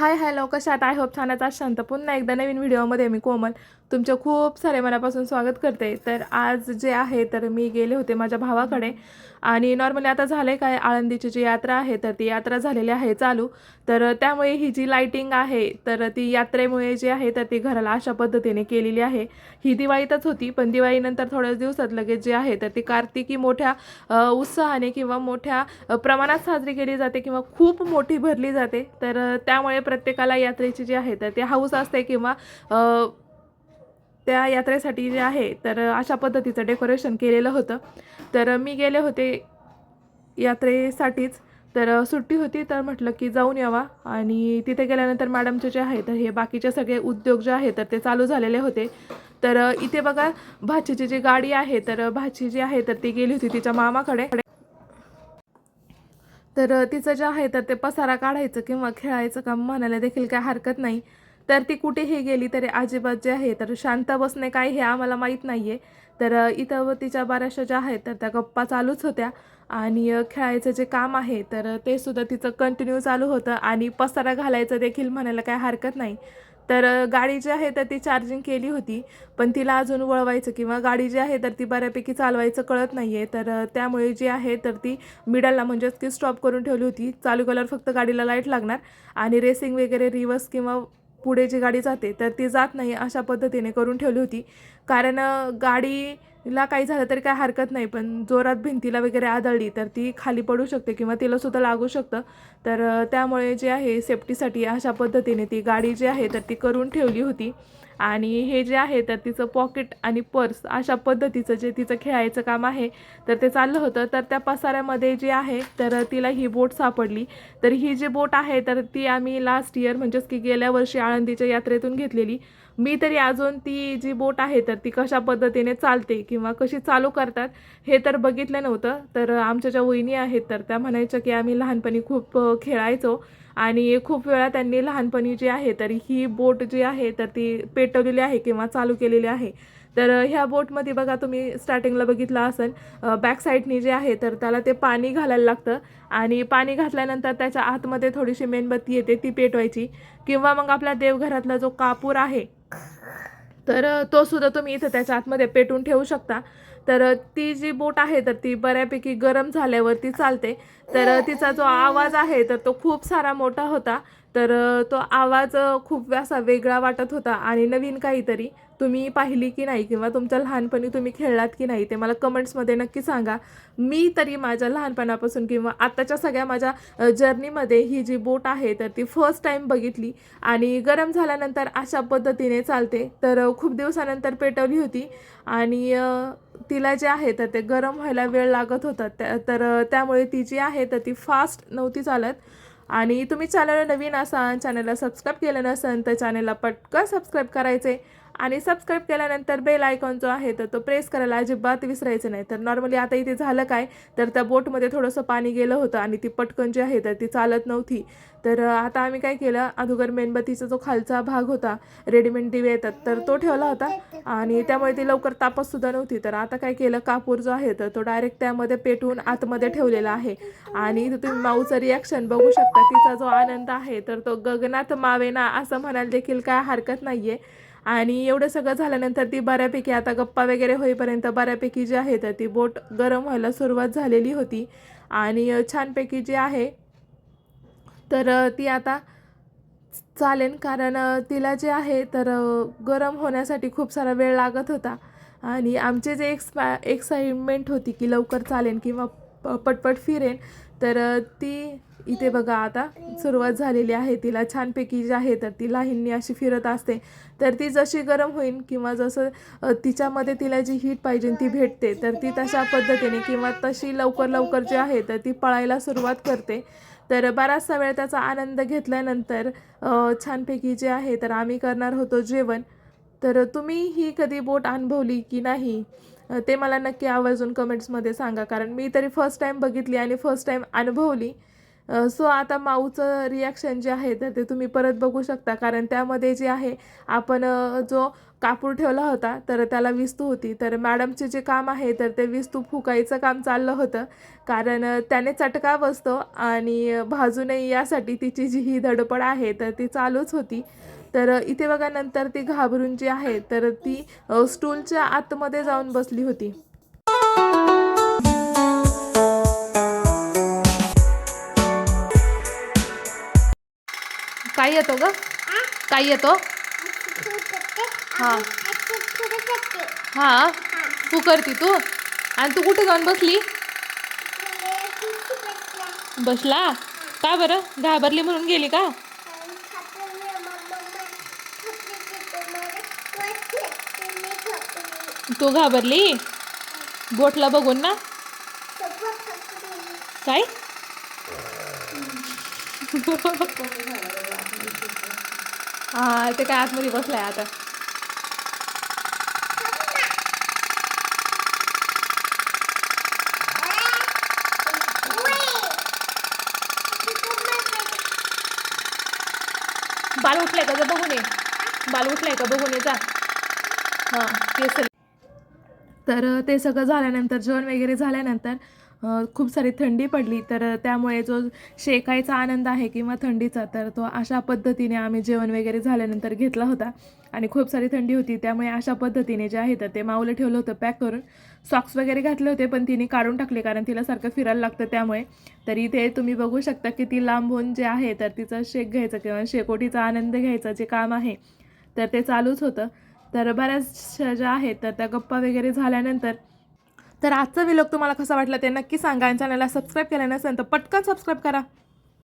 हाय hello कशात I hope छानच शांत. पुन्हा एकदा नवीन व्हिडिओमध्ये मी कोमल. तुमचं खूप सारे मनापासून स्वागत करते. तर आज जे आहे तर मी गेले होते माझ्या भावाकडे. आणि नॉर्मली आता झालं आहे काय आळंदीची जी यात्रा आहे तर ती यात्रा झालेली आहे चालू. तर त्यामुळे ही जी लाईटिंग आहे तर ती यात्रेमुळे जी आहे तर ती घराला अशा पद्धतीने केलेली आहे. ही दिवाळीतच होती पण दिवाळीनंतर थोड्याच दिवसात लगेच जी आहे तर ती कार्तिकी मोठ्या उत्साहाने किंवा मोठ्या प्रमाणात साजरी केली जाते किंवा खूप मोठी भरली जाते. तर त्यामुळे प्रत्येकाला यात्रेची जी आहे तर ती हाऊस असते किंवा त्या यात्रेसाठी जे आहे तर अशा पद्धतीचं डेकोरेशन केलेलं होतं. तर मी गेले होते यात्रेसाठीच. तर सुट्टी होती तर म्हटलं की जाऊन यावा. आणि तिथे गेल्यानंतर मॅडमचे जे आहे तर हे बाकीचे सगळे उद्योग जे आहे तर ते चालू झालेले होते. तर इथे बघा भाचीची जी गाडी आहे तर भाची जी आहे तर ती गेली होती तिच्या मामाकडे. तर तिचं जे आहे तर ते पसारा काढायचं किंवा खेळायचं काम म्हणायला देखील काय हरकत नाही. तर ती कुठेही गेली तरी अजिबात जे आहे तर शांत बसणे काय हे आम्हाला माहीत नाही आहे तर इथं व तिच्या बऱ्याचशा ज्या आहेत तर त्या गप्पा चालूच होत्या. आणि खेळायचं जे काम आहे तर ते सुद्धा तिचं कंटिन्यू चालू होतं. आणि पसारा घालायचं देखील म्हणायला काय हरकत नाही. तर गाडी जी आहे तर ती चार्जिंग केली होती. पण तिला अजून वळवायचं किंवा गाडी जी आहे तर ती बऱ्यापैकी चालवायचं कळत नाही आहे तर त्यामुळे जी आहे तर ती मिडलला म्हणजेच की स्टॉप करून ठेवली होती. चालू केल्यावर फक्त गाडीला लाइट लागणार. आणि रेसिंग वगैरे रिवर्स किंवा पुढे जी गाडी जाते तर ती जात नाही अशा पद्धतीने करून ठेवली होती. कारण गाडी तिला काही झालं तरी काय हरकत नाही पण जोरात भिंतीला वगैरे आदळली तर ती खाली पडू शकते किंवा तिला सुद्धा लागू शकतं. तर त्यामुळे जे आहे सेफ्टीसाठी अशा पद्धतीने ती गाडी जी आहे तर ती करून ठेवली होती. आणि हे जे आहे तर तिचं पॉकेट आणि पर्स अशा पद्धतीचं जे तिचं खेळायचं काम आहे तर ते चाललं होतं. तर त्या पसाऱ्यामध्ये जे आहे तर तिला ही बोट सापडली. तर ही जी बोट आहे तर ती आम्ही लास्ट इयर म्हणजेच की गेल्या वर्षी आळंदीच्या यात्रेतून घेतलेली. मी तरी अजून ती जी बोट आहे तर ती कशा पद्धतीने चालते किंवा कशी चालू करतात हे तर बघितलं नव्हतं. तर आमच्या ज्या वहिनी आहेत तर त्या म्हणायच्या की आम्ही लहानपणी खूप खेळायचो आणि खूप वेळा त्यांनी लहानपणी जी आहे तर ही बोट जी आहे तर ती पेटवलेली आहे किंवा चालू केलेली आहे. तर ह्या बोटमध्ये बघा तुम्ही स्टार्टिंगला बघितलं असेल बॅक साईडनी जे आहे तर त्याला ते पाणी घालायला लागतं आणि पाणी घातल्यानंतर त्याच्या आतमध्ये थोडीशी मेणबत्ती येते ती पेटवायची. किंवा मग आपल्या देवघरातला जो कापूर आहे तर तो सुद्धा तुम्ही इथं त्याच्या आतमध्ये पेटून ठेवू शकता. तर ती जी बोट आहे तर ती बऱ्यापैकी गरम झाल्यावरती चालते. तर तिचा जो आवाज आहे तर तो खूप सारा मोठा होता. तर तो आवाज खूप असा वेगळा वाटत होता आणि नवीन काहीतरी. तुम्ही पाहिली की नाही किंवा तुमच्या लहानपणी तुम्ही खेळलात की नाही ते मला कमेंट्समध्ये नक्की सांगा. मी तरी माझ्या लहानपणापासून किंवा आत्ताच्या सगळ्या माझ्या जर्नीमध्ये ही जी बोट आहे तर ती फर्स्ट टाईम बघितली. आणि गरम झाल्यानंतर अशा पद्धतीने चालते. तर खूप दिवसानंतर पेटवली होती. आणि तिला जे आहे तर ते गरम व्हायला वेळ लागत होता. त्या तर त्यामुळे ती जी आहे तर ती फास्ट नव्हती चालत. आणि तुम्ही चॅनलला नवीन असाल चॅनलला सबस्क्राईब केलं नसेल तर चॅनलला पटकन सबस्क्राईब करायचे. आणि सबस्क्राईब केल्यानंतर बेल आयकॉन जो आहे तर तो प्रेस करायला अजिबात विसरायचं नाही. तर नॉर्मली आता इथे झालं काय? तर त्या बोटमध्ये थोडंसं पाणी गेलं होतं आणि ती पटकन जी आहे तर ती चालत नव्हती. तर आता आम्ही काय केलं? अगोदर मेणबत्तीचा जो खालचा भाग होता रेडीमेड दिवे येतात तर तो ठेवला होता. आणि त्यामुळे ती लवकर तापतसुद्धा नव्हती. तर आता काय केलं? कापूर जो आहे तर तो डायरेक्ट त्यामध्ये पेटवून आतमध्ये ठेवलेला आहे. आणि इथं तुम्ही माऊचं रिॲक्शन बघू शकता. तिचा जो आनंद आहे तर तो गगनात मावेना असं म्हणायला देखील काय हरकत नाही आहे आणि एवढं सगळं झाल्यानंतर ती बऱ्यापैकी आता गप्पा वगैरे होईपर्यंत बऱ्यापैकी जी आहे तर ती बोट गरम व्हायला सुरुवात झालेली होती. आणि छानपैकी जी आहे तर ती आता चालेल कारण तिला जे आहे तर गरम होण्यासाठी खूप सारा वेळ लागत होता. आणि आमचे जे एक्सपा एक्साइटमेंट होती की लवकर चालेल किंवा प- पटपट फिरेन तर ती इथे बघा आता सुरुवात झालेली आहे. तिला छानपैकी जी आहे तर ती लाहींनी अशी फिरत असते. तर ती जशी गरम होईल किंवा जसं तिच्यामध्ये तिला जी हीट पाहिजे ती भेटते तर ती तशा पद्धतीने किंवा तशी लवकर लवकर जी आहे तर ती पळायला सुरुवात करते. तर बराचसा वेळ त्याचा आनंद घेतल्यानंतर छानपैकी जे आहे तर आम्ही करणार होतो जेवण. तर तुम्ही ही कधी बोट अनुभवली की नाही? ते मला नक्की आवर्जून कमेंट्समध्ये सांगा. कारण मी तरी फर्स्ट टाईम बघितली आणि फर्स्ट टाईम अनुभवली. सो आता माऊचं रिॲक्शन जे आहे तर ते तुम्ही परत बघू शकता. कारण त्यामध्ये जे आहे आपण जो कापूर ठेवला होता तर त्याला विस्तू होती. तर मॅडमचे जे काम आहे तर ते विस्तू फुकायचं काम चाललं होतं. कारण त्याने चटका बसतो आणि भाजू नये यासाठी तिची जी ही धडपड आहे तर ती चालूच होती. तर इथे बघा नंतर ती घाबरून जी आहे तर ती स्टूलच्या आतमध्ये जाऊन बसली होती. काय येतो ग. काय येतो. हा. हा. तू करती तू. आणि तू कुठे जाऊन बसली? बसला? का बरं? घाबरली म्हणून गेली का? तू घाबरली? बोटला बघून ना. काय? हा ते काय आतमध्ये बसलाय आता. बाल उठलाय का जा बघून ये बाल उठलाय का? बघून ये जा. हां तर ते सगळं झाल्यानंतर जेवण वगैरे झाल्यानंतर खूप सारी थंडी पडली तर त्यामुळे जो शेकायचा आनंद आहे किंवा थंडीचा तर तो अशा पद्धतीने आम्ही जेवण वगैरे झाल्यानंतर घेतला होता. आणि खूप सारी थंडी होती त्यामुळे अशा पद्धतीने जे आहे तर ते माऊलं ठेवलं होतं पॅक करून. सॉक्स वगैरे घातले होते पण तिने काढून टाकले कारण तिला सारखं फिरायला लागतं त्यामुळे. तर इथे तुम्ही बघू शकता की ती लांबून जे आहे तर तिचं शेक घ्यायचं किंवा शेकोटीचा आनंद घ्यायचा जे काम आहे तर ते चालूच होतं. तर बऱ्याचशा ज्या आहेत तर त्या गप्पा वगैरे झाल्यानंतर तर आजचा व्हिलॉग तुम्हाला कसा वाटला ते नक्की सांगा. आणि चॅनलला सबस्क्राईब केलं नसेल तर पटकन सबस्क्राईब करा.